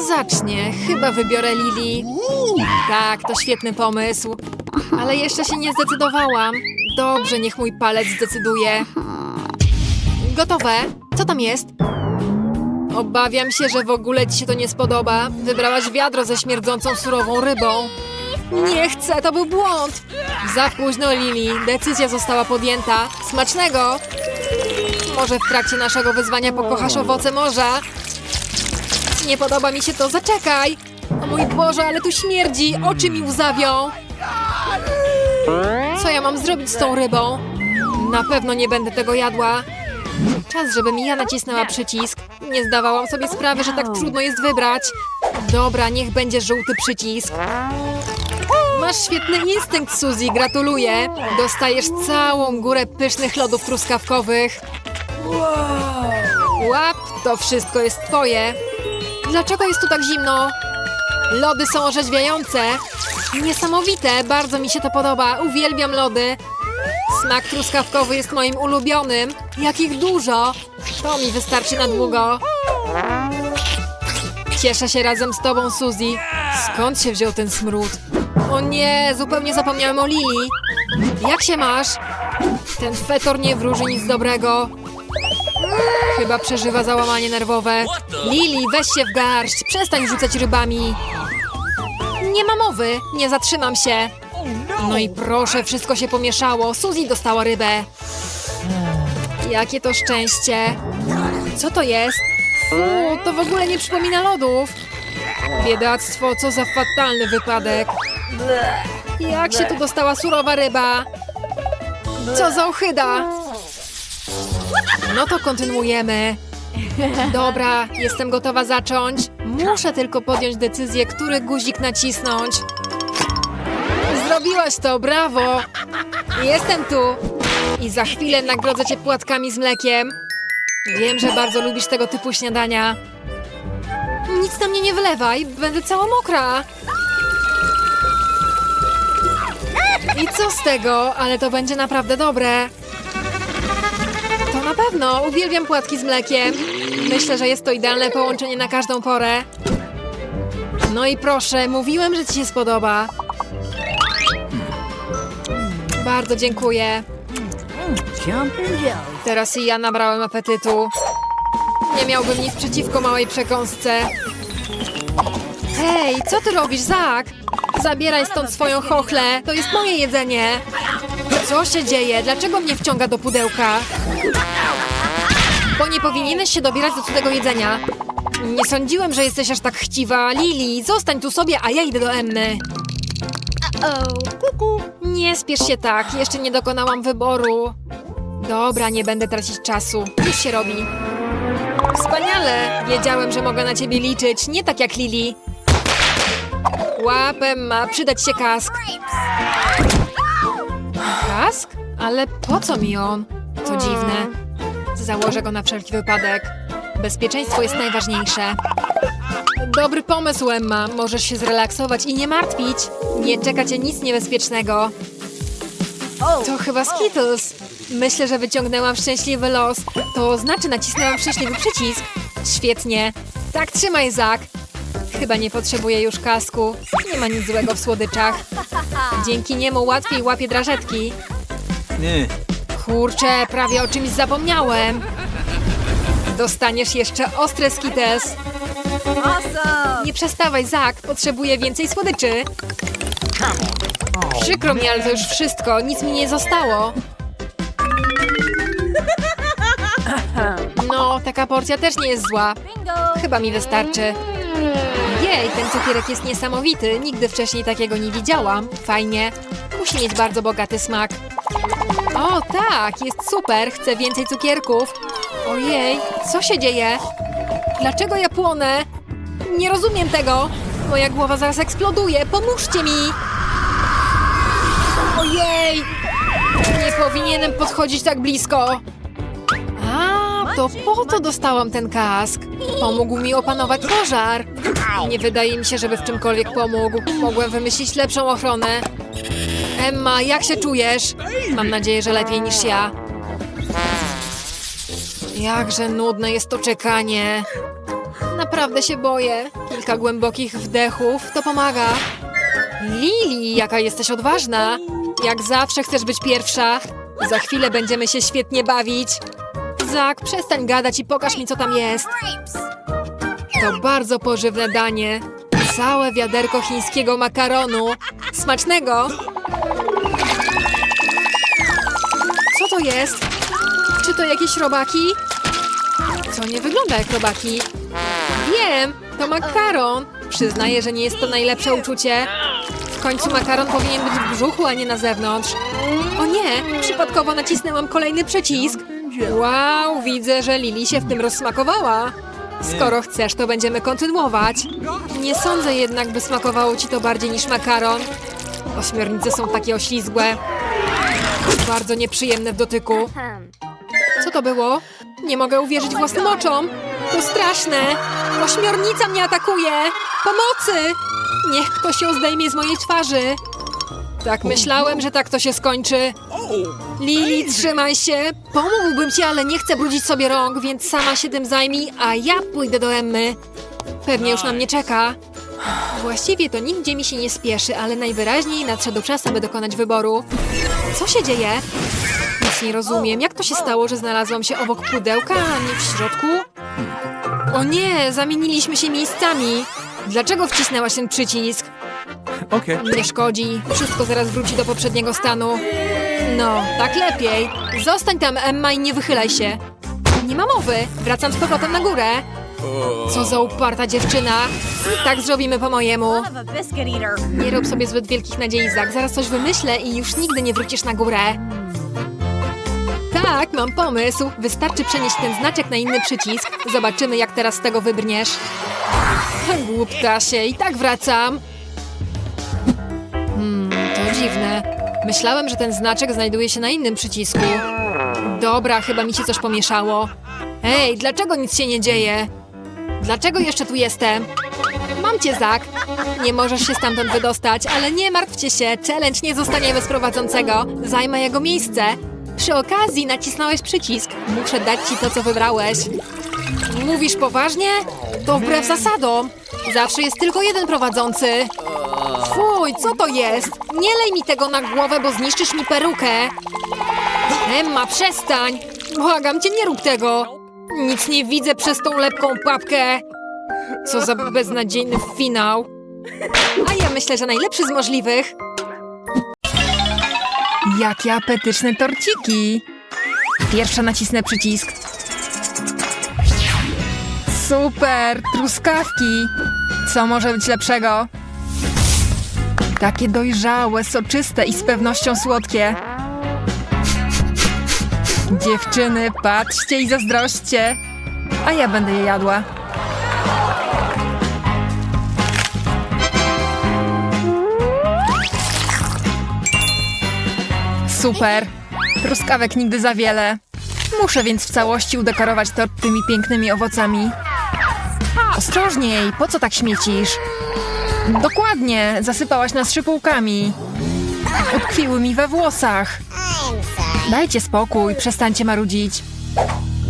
zacznie? Chyba wybiorę Lili. Tak, to świetny pomysł. Ale jeszcze się nie zdecydowałam. Dobrze, niech mój palec zdecyduje. Gotowe. Co tam jest? Obawiam się, że w ogóle ci się to nie spodoba. Wybrałaś wiadro ze śmierdzącą surową rybą. Nie chcę, to był błąd. Za późno, Lili. Decyzja została podjęta. Smacznego! Może w trakcie naszego wyzwania pokochasz owoce morza? Nie podoba mi się to, zaczekaj! O mój Boże, ale tu śmierdzi! Oczy mi łzawią! Co ja mam zrobić z tą rybą? Na pewno nie będę tego jadła. Czas, żebym ja nacisnęła przycisk. Nie zdawałam sobie sprawy, że tak trudno jest wybrać. Dobra, niech będzie żółty przycisk. Masz świetny instynkt, Suzy, gratuluję. Dostajesz całą górę pysznych lodów truskawkowych. Łap, to wszystko jest twoje. Dlaczego jest tu tak zimno? Lody są orzeźwiające. Niesamowite, bardzo mi się to podoba. Uwielbiam lody. Smak truskawkowy jest moim ulubionym. Jakich dużo. To mi wystarczy na długo. Cieszę się razem z tobą, Suzy. Skąd się wziął ten smród? O nie, zupełnie zapomniałem o Lili. Jak się masz? Ten fetor nie wróży nic dobrego. Chyba przeżywa załamanie nerwowe. Lili, weź się w garść, przestań rzucać rybami. Nie ma mowy, nie zatrzymam się. No i proszę, wszystko się pomieszało. Suzy dostała rybę. Jakie to szczęście. Co to jest? Fu, to w ogóle nie przypomina lodów. Biedactwo, co za fatalny wypadek. Jak się tu dostała surowa ryba? Co za ochyda! No to kontynuujemy. Dobra, jestem gotowa zacząć. Muszę tylko podjąć decyzję, który guzik nacisnąć. Zrobiłaś to, brawo! Jestem tu. I za chwilę nagrodzę cię płatkami z mlekiem. Wiem, że bardzo lubisz tego typu śniadania. Nic na mnie nie wylewaj, będę cała mokra. I co z tego? Ale to będzie naprawdę dobre. Na pewno. Uwielbiam płatki z mlekiem. Myślę, że jest to idealne połączenie na każdą porę. No i proszę, mówiłem, że ci się spodoba. Bardzo dziękuję. Teraz i ja nabrałem apetytu. Nie miałbym nic przeciwko małej przekąsce. Hej, co ty robisz, Zak? Zabieraj stąd swoją chochlę. To jest moje jedzenie. Co się dzieje? Dlaczego mnie wciąga do pudełka? Bo nie powinieneś się dobierać do cudzego jedzenia. Nie sądziłem, że jesteś aż tak chciwa. Lili, zostań tu sobie, a ja idę do Emmy. Nie spiesz się tak, jeszcze nie dokonałam wyboru. Dobra, nie będę tracić czasu. Już się robi. Wspaniale! Wiedziałem, że mogę na ciebie liczyć, nie tak jak Lili. Łapem ma przydać się kask. Ale po co mi on? To dziwne. Założę go na wszelki wypadek. Bezpieczeństwo jest najważniejsze. Dobry pomysł, Emma. Możesz się zrelaksować i nie martwić. Nie czeka cię nic niebezpiecznego. To chyba Skittles. Myślę, że wyciągnęłam szczęśliwy los. To znaczy nacisnęłam szczęśliwy przycisk. Świetnie. Tak trzymaj, Zak. Chyba nie potrzebuję już kasku. Nie ma nic złego w słodyczach. Dzięki niemu łatwiej łapię drażetki. Nie. Kurczę, prawie o czymś zapomniałem. Dostaniesz jeszcze ostre. Awesome. Nie przestawaj, Zak. Potrzebuję więcej słodyczy. Przykro mi, ale to już wszystko. Nic mi nie zostało. No, taka porcja też nie jest zła. Chyba mi wystarczy. Jej, ten cukierek jest niesamowity. Nigdy wcześniej takiego nie widziałam. Fajnie. Musi mieć bardzo bogaty smak. O, tak, jest super. Chcę więcej cukierków. Ojej, co się dzieje? Dlaczego ja płonę? Nie rozumiem tego. Moja głowa zaraz eksploduje. Pomóżcie mi. Ojej! Nie powinienem podchodzić tak blisko. A, to po to dostałam ten kask. Pomógł mi opanować pożar. Nie wydaje mi się, żeby w czymkolwiek pomógł. Mogłem wymyślić lepszą ochronę. Emma, jak się czujesz? Mam nadzieję, że lepiej niż ja. Jakże nudne jest to czekanie. Naprawdę się boję. Kilka głębokich wdechów to pomaga. Lili, jaka jesteś odważna. Jak zawsze chcesz być pierwsza. Za chwilę będziemy się świetnie bawić. Zak, przestań gadać i pokaż mi, co tam jest. To bardzo pożywne danie. Całe wiaderko chińskiego makaronu. Smacznego! To jest? Czy to jakieś robaki? Co nie wygląda jak robaki? Wiem, to makaron. Przyznaję, że nie jest to najlepsze uczucie. W końcu makaron powinien być w brzuchu, a nie na zewnątrz. O nie, przypadkowo nacisnęłam kolejny przycisk. Wow, widzę, że Lili się w tym rozsmakowała. Skoro chcesz, to będziemy kontynuować. Nie sądzę jednak, by smakowało ci to bardziej niż makaron. Ośmiornice są takie oślizgłe. Bardzo nieprzyjemne w dotyku. Co to było? Nie mogę uwierzyć własnym oczom. To straszne. Ośmiornica mnie atakuje. Pomocy! Niech ktoś ją zdejmie z mojej twarzy. Tak myślałem, że tak to się skończy. Lili, trzymaj się. Pomógłbym ci, ale nie chcę brudzić sobie rąk, więc sama się tym zajmij, a ja pójdę do Emmy. Pewnie już na mnie czeka. Właściwie to nigdzie mi się nie spieszy, ale najwyraźniej nadszedł czas, aby dokonać wyboru. Co się dzieje? Nic nie rozumiem. Jak to się stało, że znalazłam się obok pudełka, a nie w środku? O nie, zamieniliśmy się miejscami. Dlaczego wcisnęłaś ten przycisk? Okay. Nie szkodzi. Wszystko zaraz wróci do poprzedniego stanu. No, tak lepiej. Zostań tam, Emma, i nie wychylaj się. Nie ma mowy. Wracam z powrotem na górę. Co za uparta dziewczyna. Tak zrobimy po mojemu. Nie rób sobie zbyt wielkich nadziei, Zak. Zaraz coś wymyślę i już nigdy nie wrócisz na górę. Tak, mam pomysł. Wystarczy przenieść ten znaczek na inny przycisk. Zobaczymy, jak teraz z tego wybrniesz. Głupta się, i tak wracam. Hmm, to dziwne. Myślałem, że ten znaczek znajduje się na innym przycisku. Dobra, chyba mi się coś pomieszało. Ej, dlaczego nic się nie dzieje? Dlaczego jeszcze tu jestem? Mam cię, Zak. Nie możesz się stamtąd wydostać, ale nie martwcie się, challenge nie zostanie bez prowadzącego. Zajmę jego miejsce. Przy okazji nacisnąłeś przycisk. Muszę dać ci to, co wybrałeś. Mówisz poważnie? To wbrew zasadom. Zawsze jest tylko jeden prowadzący. Fuj, co to jest? Nie lej mi tego na głowę, bo zniszczysz mi perukę. Emma, przestań! Błagam cię, nie rób tego! Nic nie widzę przez tą lepką papkę. Co za beznadziejny finał. A ja myślę, że najlepszy z możliwych. Jakie apetyczne torciki. Pierwsza nacisnę przycisk. Super, truskawki. Co może być lepszego? Takie dojrzałe, soczyste i z pewnością słodkie. Dziewczyny, patrzcie i zazdroście. A ja będę je jadła. Super. Truskawek nigdy za wiele. Muszę więc w całości udekorować tort tymi pięknymi owocami. Ostrożniej, po co tak śmiecisz? Dokładnie, zasypałaś nas szypułkami. Utkwiły mi we włosach. Dajcie spokój, przestańcie marudzić.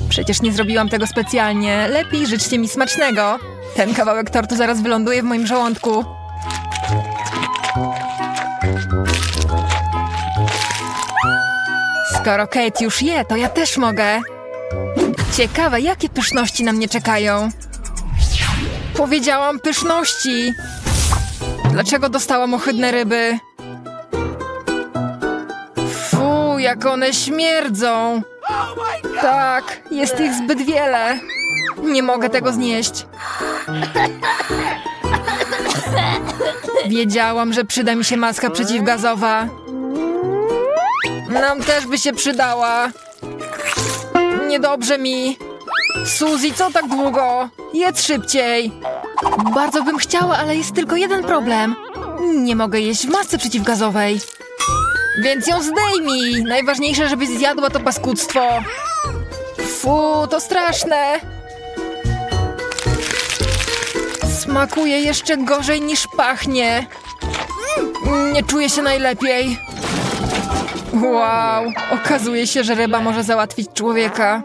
Przecież nie zrobiłam tego specjalnie. Lepiej życzcie mi smacznego. Ten kawałek tortu zaraz wyląduje w moim żołądku. Skoro Kate już je, to ja też mogę. Ciekawe, jakie pyszności na mnie czekają. Powiedziałam pyszności. Dlaczego dostałam ohydne ryby? Jak one śmierdzą. Tak, jest ich zbyt wiele. Nie mogę tego znieść. Wiedziałam, że przyda mi się maska przeciwgazowa. Nam też by się przydała. Niedobrze mi. Suzy, co tak długo? Jedz szybciej. Bardzo bym chciała, ale jest tylko jeden problem. Nie mogę jeść w masce przeciwgazowej. Więc ją zdejmij. Najważniejsze, żebyś zjadła to paskudztwo. Fu, to straszne. Smakuje jeszcze gorzej niż pachnie. Nie czuję się najlepiej. Wow, okazuje się, że ryba może załatwić człowieka.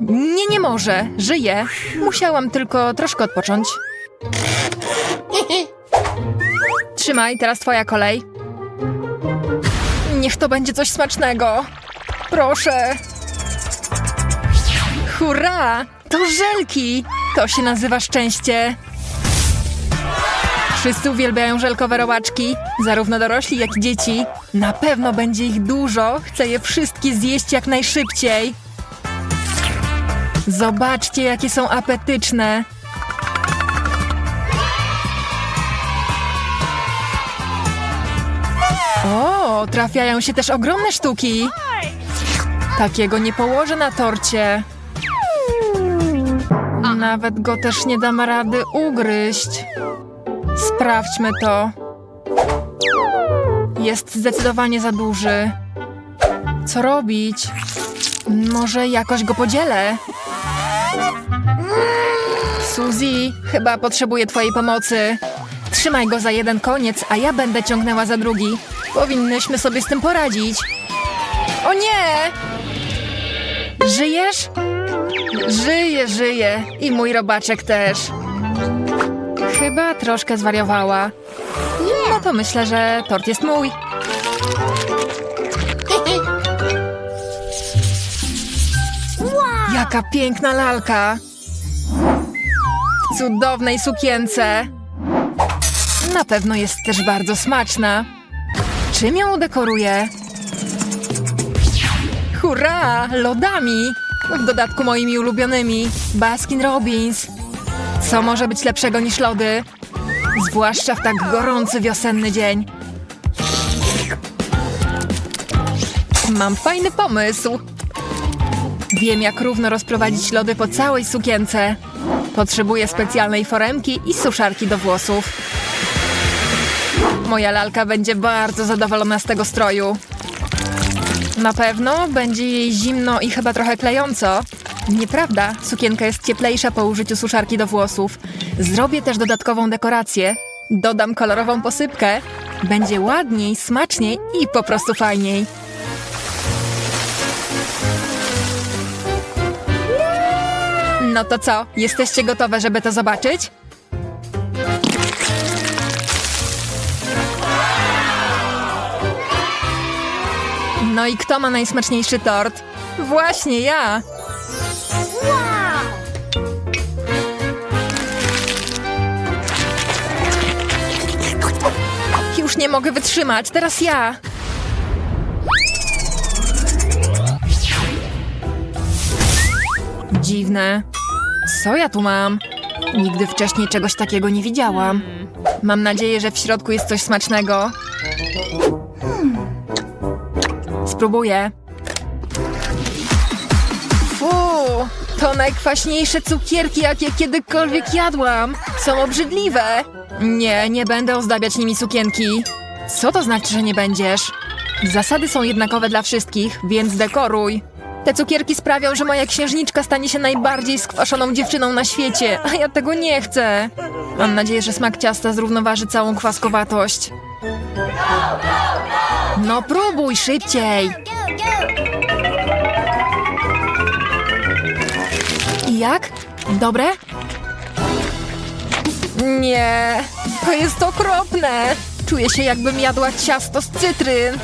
Nie, nie może. Żyje. Musiałam tylko troszkę odpocząć. Trzymaj, teraz twoja kolej. Niech to będzie coś smacznego. Proszę. Hurra! To żelki! To się nazywa szczęście. Wszyscy uwielbiają żelkowe robaczki, zarówno dorośli, jak i dzieci. Na pewno będzie ich dużo. Chcę je wszystkie zjeść jak najszybciej. Zobaczcie, jakie są apetyczne. O, trafiają się też ogromne sztuki. Takiego nie położę na torcie. Nawet go też nie dam rady ugryźć. Sprawdźmy to. Jest zdecydowanie za duży. Co robić? Może jakoś go podzielę? Suzy, chyba potrzebuję twojej pomocy. Trzymaj go za jeden koniec, a ja będę ciągnęła za drugi. Powinnyśmy sobie z tym poradzić. O nie! Żyjesz? Żyję, żyję. I mój robaczek też. Chyba troszkę zwariowała. No to myślę, że tort jest mój. Jaka piękna lalka! W cudownej sukience. Na pewno jest też bardzo smaczna. Czym ją udekoruję? Hurra! Lodami! W dodatku moimi ulubionymi. Baskin Robbins. Co może być lepszego niż lody? Zwłaszcza w tak gorący wiosenny dzień. Mam fajny pomysł. Wiem, jak równo rozprowadzić lody po całej sukience. Potrzebuję specjalnej foremki i suszarki do włosów. Moja lalka będzie bardzo zadowolona z tego stroju. Na pewno będzie jej zimno i chyba trochę klejąco. Nieprawda, sukienka jest cieplejsza po użyciu suszarki do włosów. Zrobię też dodatkową dekorację. Dodam kolorową posypkę. Będzie ładniej, smaczniej i po prostu fajniej. No to co, jesteście gotowe, żeby to zobaczyć? No i kto ma najsmaczniejszy tort? Właśnie ja! Już nie mogę wytrzymać, teraz ja! Dziwne. Co ja tu mam? Nigdy wcześniej czegoś takiego nie widziałam. Mam nadzieję, że w środku jest coś smacznego. Spróbuję. Fu, to najkwaśniejsze cukierki, jakie kiedykolwiek jadłam. Są obrzydliwe. Nie, nie będę ozdabiać nimi sukienki. Co to znaczy, że nie będziesz? Zasady są jednakowe dla wszystkich, więc dekoruj. Te cukierki sprawią, że moja księżniczka stanie się najbardziej skwaszoną dziewczyną na świecie, a ja tego nie chcę. Mam nadzieję, że smak ciasta zrównoważy całą kwaskowatość. No próbuj szybciej. I jak? Dobre? Nie, to jest okropne. Czuję się jakbym jadła ciasto z cytryn.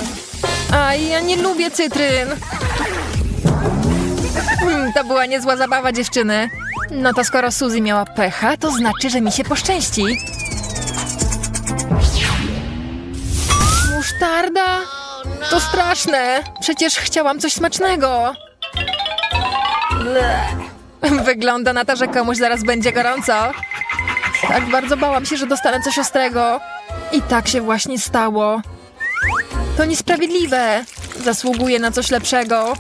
A ja nie lubię cytryn. Hmm, to była niezła zabawa dziewczyny. No to skoro Suzy miała pecha, to znaczy, że mi się poszczęści. Musztarda? To straszne. Przecież chciałam coś smacznego. Wygląda na to, że komuś zaraz będzie gorąco. Tak bardzo bałam się, że dostanę coś ostrego. I tak się właśnie stało. To niesprawiedliwe. Zasługuję na coś lepszego.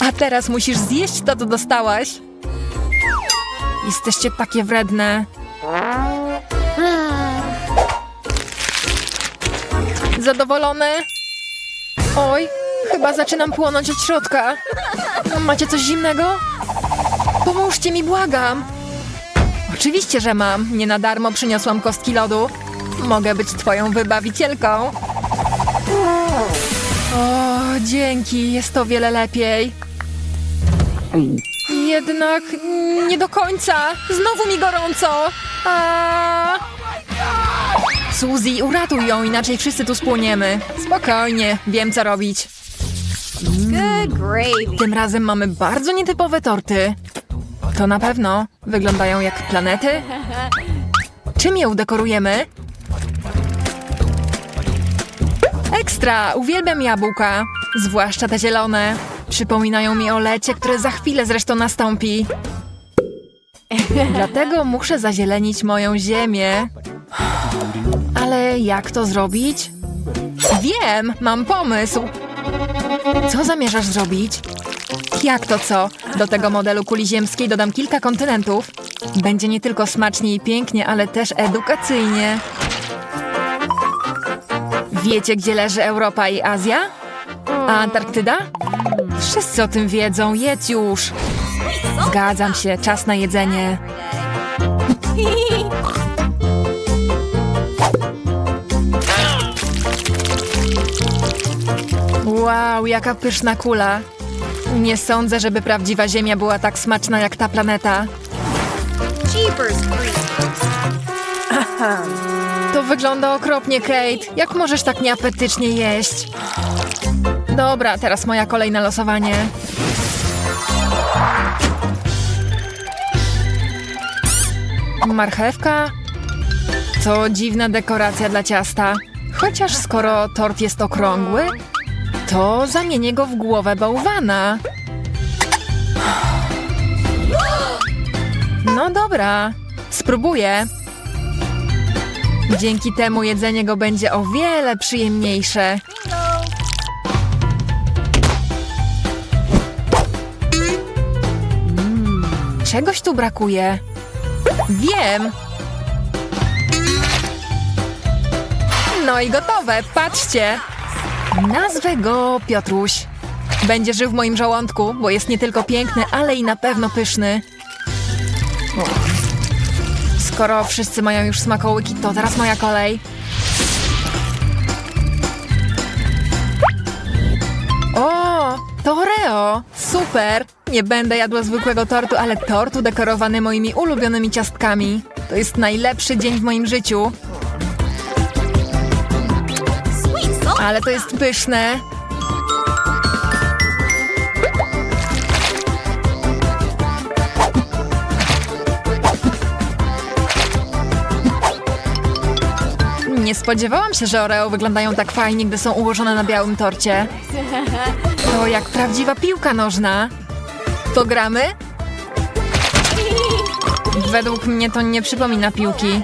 A teraz musisz zjeść to, co dostałaś. Jesteście takie wredne. Zadowolone? Oj, chyba zaczynam płonąć od środka. Macie coś zimnego? Pomóżcie mi, błagam. Oczywiście, że mam. Nie na darmo przyniosłam kostki lodu. Mogę być twoją wybawicielką. O, dzięki, jest to wiele lepiej. Jednak nie do końca. Znowu mi gorąco. A... Suzy, uratuj ją, inaczej wszyscy tu spłoniemy. Spokojnie, wiem co robić. Good gravy. Tym razem mamy bardzo nietypowe torty. To na pewno wyglądają jak planety. Czym je udekorujemy? Ekstra! Uwielbiam jabłka. Zwłaszcza te zielone. Przypominają mi o lecie, które za chwilę zresztą nastąpi. Dlatego muszę zazielenić moją ziemię. Ale jak to zrobić? Wiem, mam pomysł. Co zamierzasz zrobić? Jak to co? Do tego modelu kuli ziemskiej dodam kilka kontynentów. Będzie nie tylko smacznie i pięknie, ale też edukacyjnie. Wiecie, gdzie leży Europa i Azja? A Antarktyda? Wszyscy o tym wiedzą, jedz już. Zgadzam się, czas na jedzenie. Wow, jaka pyszna kula. Nie sądzę, żeby prawdziwa Ziemia była tak smaczna jak ta planeta. To wygląda okropnie, Kate. Jak możesz tak nieapetycznie jeść? Dobra, teraz moja kolej na losowanie. Marchewka? To dziwna dekoracja dla ciasta. Chociaż skoro tort jest okrągły, to zamienię go w głowę bałwana. No dobra, spróbuję. Dzięki temu jedzenie go będzie o wiele przyjemniejsze. Mm, Czegoś tu brakuje. Wiem. No i gotowe, patrzcie. Nazwę go Piotruś. Będzie żył w moim żołądku, bo jest nie tylko piękny, ale i na pewno pyszny. Skoro wszyscy mają już smakołyki, to teraz moja kolej. O, to Oreo! Super! Nie będę jadła zwykłego tortu, ale tort udekorowany moimi ulubionymi ciastkami. To jest najlepszy dzień w moim życiu. Ale to jest pyszne. Nie spodziewałam się, że Oreo wyglądają tak fajnie, gdy są ułożone na białym torcie. To jak prawdziwa piłka nożna. Pogramy? Według mnie to nie przypomina piłki.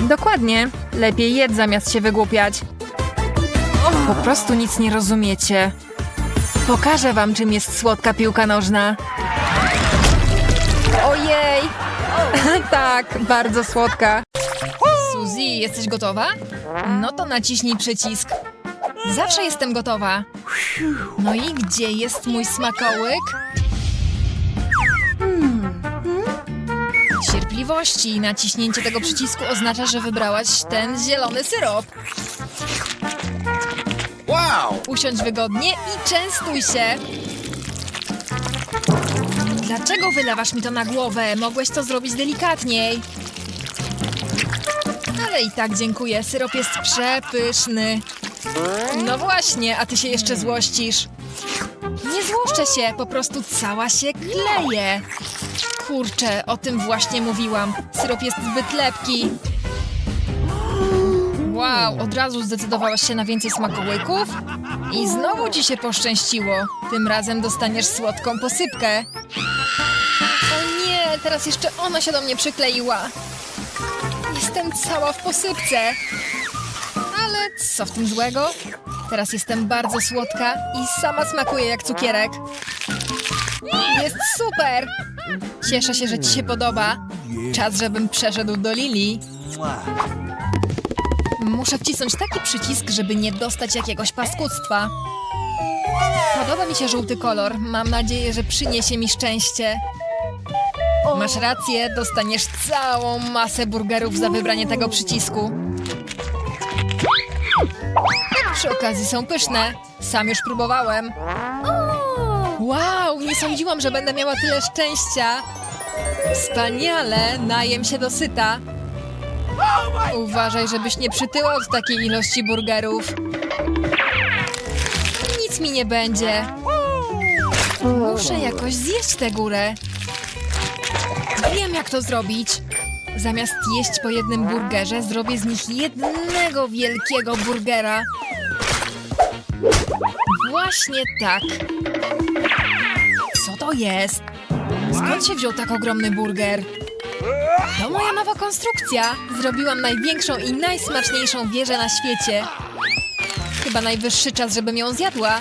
Dokładnie. Lepiej jedz zamiast się wygłupiać. Po prostu nic nie rozumiecie. Pokażę wam, czym jest słodka piłka nożna. Ojej! tak, bardzo słodka. Suzy, jesteś gotowa? No to naciśnij przycisk. Zawsze jestem gotowa. No i gdzie jest mój smakołyk? Cierpliwości. Naciśnięcie tego przycisku oznacza, że wybrałaś ten zielony syrop. Wow! Usiądź wygodnie i częstuj się. Dlaczego wylewasz mi to na głowę? Mogłeś to zrobić delikatniej. Ale i tak dziękuję. Syrop jest przepyszny. No właśnie, a ty się jeszcze złościsz. Nie złoszczę się, po prostu cała się kleje. Kurczę, o tym właśnie mówiłam. Syrop jest zbyt lepki. Wow, od razu zdecydowałaś się na więcej smakołyków? I znowu ci się poszczęściło. Tym razem dostaniesz słodką posypkę. O nie, teraz jeszcze ona się do mnie przykleiła. Jestem cała w posypce. Ale co w tym złego? Teraz jestem bardzo słodka i sama smakuję jak cukierek. Jest super! Cieszę się, że ci się podoba. Czas, żebym przeszedł do Lili. Muszę wcisnąć taki przycisk, żeby nie dostać jakiegoś paskudztwa. Podoba mi się żółty kolor. Mam nadzieję, że przyniesie mi szczęście. Masz rację, dostaniesz całą masę burgerów za wybranie tego przycisku. Przy okazji są pyszne. Sam już próbowałem. Wow, nie sądziłam, że będę miała tyle szczęścia. Wspaniale, najem się dosyta. Uważaj, żebyś nie przytyła od takiej ilości burgerów. Nic mi nie będzie. Muszę jakoś zjeść tę górę. Wiem, jak to zrobić. Zamiast jeść po jednym burgerze, zrobię z nich jednego wielkiego burgera. Właśnie tak. Co to jest? Skąd się wziął tak ogromny burger? To moja nowa konstrukcja. Zrobiłam największą i najsmaczniejszą wieżę na świecie. Chyba najwyższy czas, żebym ją zjadła.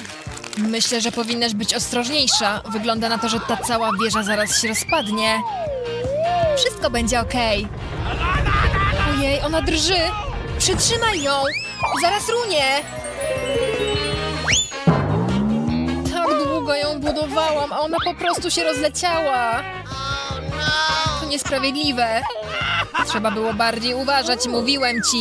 Myślę, że powinnaś być ostrożniejsza. Wygląda na to, że ta cała wieża zaraz się rozpadnie. Wszystko będzie okej. Ojej, ona drży. Przytrzymaj ją. Zaraz runie. Tak długo ją budowałam, a ona po prostu się rozleciała. Niesprawiedliwe. Trzeba było bardziej uważać, mówiłem ci.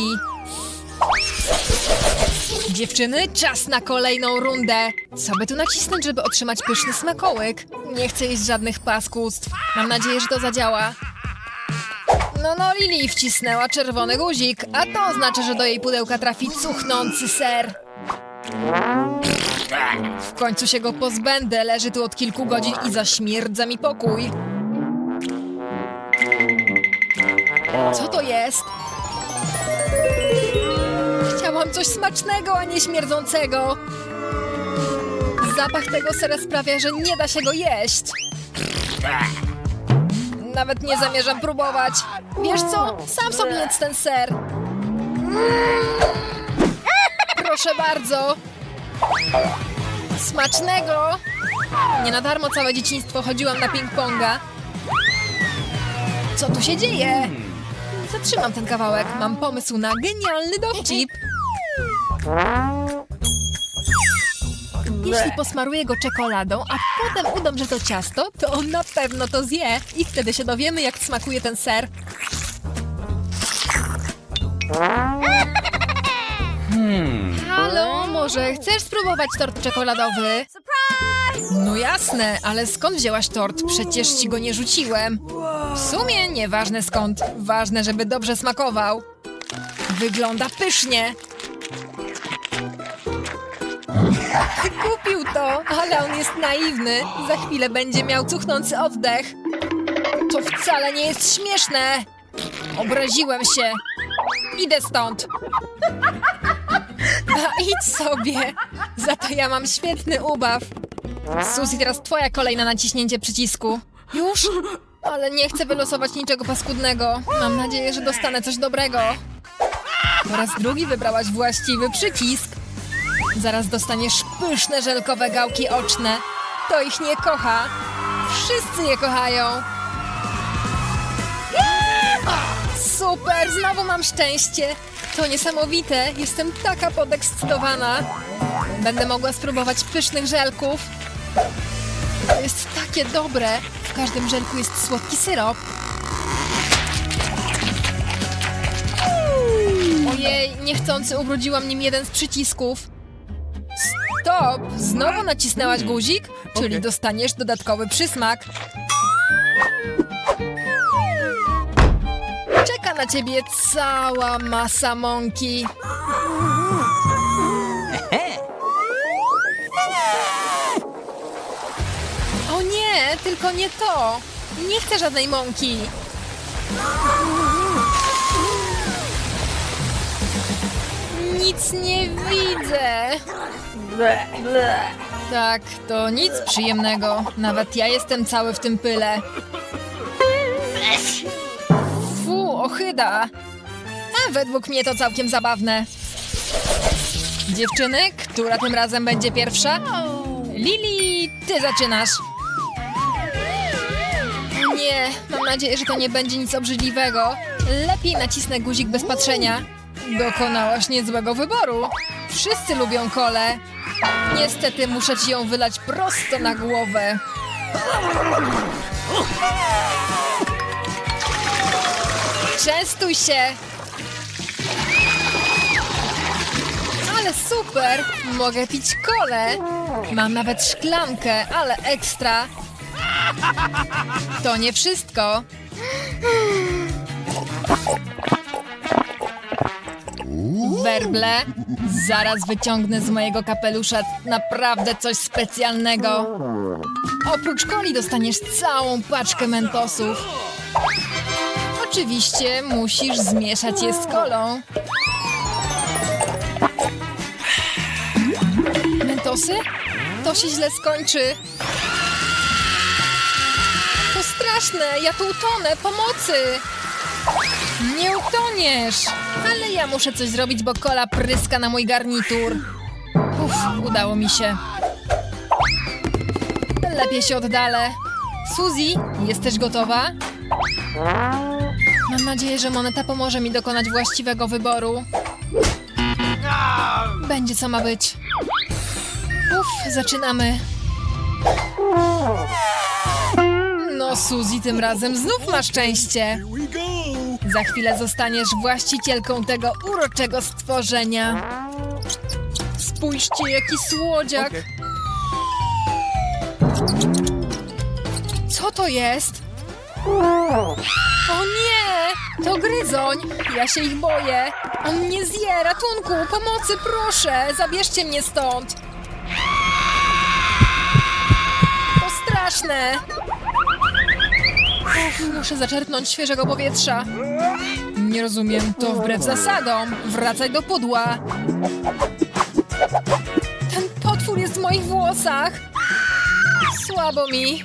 Dziewczyny, czas na kolejną rundę. Co by tu nacisnąć, żeby otrzymać pyszny smakołyk? Nie chcę jeść żadnych paskudstw. Mam nadzieję, że to zadziała. No, no, Lili wcisnęła czerwony guzik, a to oznacza, że do jej pudełka trafi cuchnący ser. W końcu się go pozbędę, leży tu od kilku godzin i zaśmierdza mi pokój. Co to jest? Chciałam coś smacznego, a nie śmierdzącego. Zapach tego sera sprawia, że nie da się go jeść. Nawet nie zamierzam próbować. Wiesz co? Sam sobie jedz ten ser. Proszę bardzo. Smacznego! Nie na darmo całe dzieciństwo chodziłam na ping-ponga. Co tu się dzieje? Zatrzymam ten kawałek. Mam pomysł na genialny dowcip. Jeśli posmaruję go czekoladą, a potem udam, że to ciasto, to on na pewno to zje i wtedy się dowiemy, jak smakuje ten ser. Halo, może chcesz spróbować tort czekoladowy? Surprise! No jasne, ale skąd wzięłaś tort? Przecież ci go nie rzuciłem. W sumie nieważne skąd. Ważne, żeby dobrze smakował. Wygląda pysznie. Kupił to, ale on jest naiwny. Za chwilę będzie miał cuchnący oddech. To wcale nie jest śmieszne. Obraziłem się. Idę stąd. A idź sobie. Za to ja mam świetny ubaw. Suzy, teraz twoja kolejna naciśnięcie przycisku. Już? Ale nie chcę wylosować niczego paskudnego. Mam nadzieję, że dostanę coś dobrego. Po raz drugi wybrałaś właściwy przycisk. Zaraz dostaniesz pyszne żelkowe gałki oczne. To ich nie kocha. Wszyscy je kochają. Super, znowu mam szczęście. To niesamowite. Jestem taka podekscytowana. Będę mogła spróbować pysznych żelków. To jest takie dobre. W każdym żelku jest słodki syrop. Ojej, niechcący ubrudziłam nim jeden z przycisków. Stop! Znowu nacisnęłaś guzik? Czyli dostaniesz dodatkowy przysmak. Czeka na ciebie cała masa mąki. Tylko nie to. Nie chcę żadnej mąki. Nic nie widzę. Tak, to nic przyjemnego. Nawet ja jestem cały w tym pyle. Fu, ochyda. A według mnie to całkiem zabawne. Dziewczyny, która tym razem będzie pierwsza? Lili, ty zaczynasz. Nie, mam nadzieję, że to nie będzie nic obrzydliwego. Lepiej nacisnę guzik bez patrzenia. Dokonałaś niezłego wyboru. Wszyscy lubią kolę. Niestety muszę ci ją wylać prosto na głowę. Częstuj się! Ale super! Mogę pić kole. Mam nawet szklankę, ale ekstra. To nie wszystko. Werble, zaraz wyciągnę z mojego kapelusza naprawdę coś specjalnego. Oprócz coli dostaniesz całą paczkę mentosów. Oczywiście musisz zmieszać je z kolą. Mentosy? To się źle skończy. Straszne, ja tu utonę, pomocy! Nie utoniesz! Ale ja muszę coś zrobić, bo kola pryska na mój garnitur. Uff, udało mi się. Lepiej się oddalę. Suzy, jesteś gotowa? Mam nadzieję, że moneta pomoże mi dokonać właściwego wyboru. Będzie co ma być. Uff, zaczynamy. No, Suzy, tym razem znów masz szczęście. Za chwilę zostaniesz właścicielką tego uroczego stworzenia. Spójrzcie, jaki słodziak. Co to jest? O nie! To gryzoń! Ja się ich boję! On mnie zje! Ratunku! Pomocy, proszę! Zabierzcie mnie stąd! To straszne! Muszę zaczerpnąć świeżego powietrza. Nie rozumiem, to wbrew zasadom. Wracaj do pudła. Ten potwór jest w moich włosach. Słabo mi.